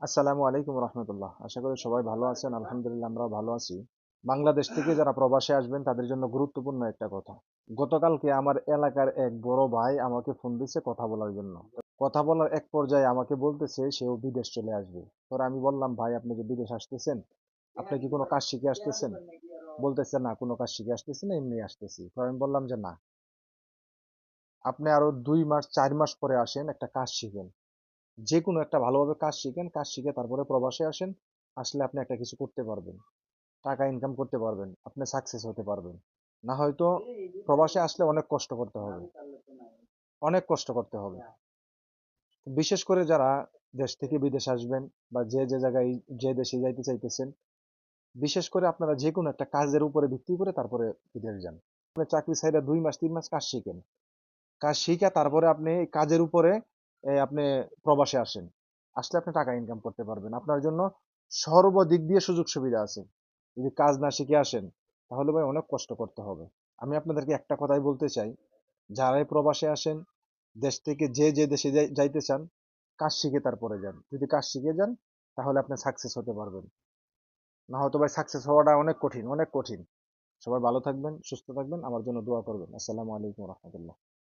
আসসালামু আলাইকুম রহমতুল্লাহ। আশা করি সবাই ভালো আছেন, আলহামদুলিল্লাহ আমরাও ভালো আছি। বাংলাদেশ থেকে যারা প্রবাসে আসবেন, তাদের জন্য গুরুত্বপূর্ণ একটা কথা। গতকালকে আমার এলাকার এক বড় ভাই আমাকে ফোন দিছে কথা বলার জন্য। কথা বলার এক পর্যায়ে আমাকে বলতেছে, সেও বিদেশ চলে আসবে। পরে আমি বললাম, ভাই, আপনি যে বিদেশ আসতেছেন, আপনি কি কোনো কাজ শিখে আসতেছেন? বলতেছে, না, কোনো কাজ শিখে আসতেছি না, এমনি আসতেছি। পরে আমি বললাম যে, না, আপনি আরও দুই মাস, চার মাস পরে আসেন, একটা কাজ শিখেন। যে কোনো একটা ভালোভাবে কাজ শিখেন, কাজ শিখে তারপরে প্রবাসে আসেন, আসলে আপনি একটা কিছু করতে পারবেন। টাকা ইনকাম করতে পারবেন, আপনি সাকসেস হতে পারবেন। না হয়তো প্রবাসে আসলে অনেক কষ্ট করতে হবে। অনেক কষ্ট করতে হবে। বিশেষ করে যারা দেশ থেকে বিদেশ আসবেন বা যে যে জায়গায়, যে দেশে যাইতে চাইতেছেন, বিশেষ করে আপনারা যে কোনো একটা কাজের উপরে ভিত্তি করে তারপরে বিদেশ যান। আপনি চাকরি সাইডে দুই মাস, তিন মাস কাজ শিখেন। কাজ শিখে তারপরে আপনি কাজের উপরে আপনি প্রবাসে আসেন। আসলে আপনি টাকা ইনকাম করতে পারবেন। আপনার জন্য সর্বদিক দিয়ে সুযোগ সুবিধা আছে। যদি কাজ না শিখে আসেন, তাহলে ভাই অনেক কষ্ট করতে হবে। আমি আপনাদেরকে একটা কথাই বলতে চাই। যারাই প্রবাসে আসেন, দেশ থেকে যে যে দেশে যাইতে চান, কাজ শিখে তারপরে যান। যদি কাজ শিখে যান, তাহলে আপনি সাকসেস হতে পারবেন। না হয়তো ভাই সাকসেস হওয়াটা অনেক কঠিন অনেক কঠিন। সবাই ভালো থাকবেন, সুস্থ থাকবেন। আমার জন্য দোয়া করবেন। আসসালামু আলাইকুম রহমতুল্লাহ।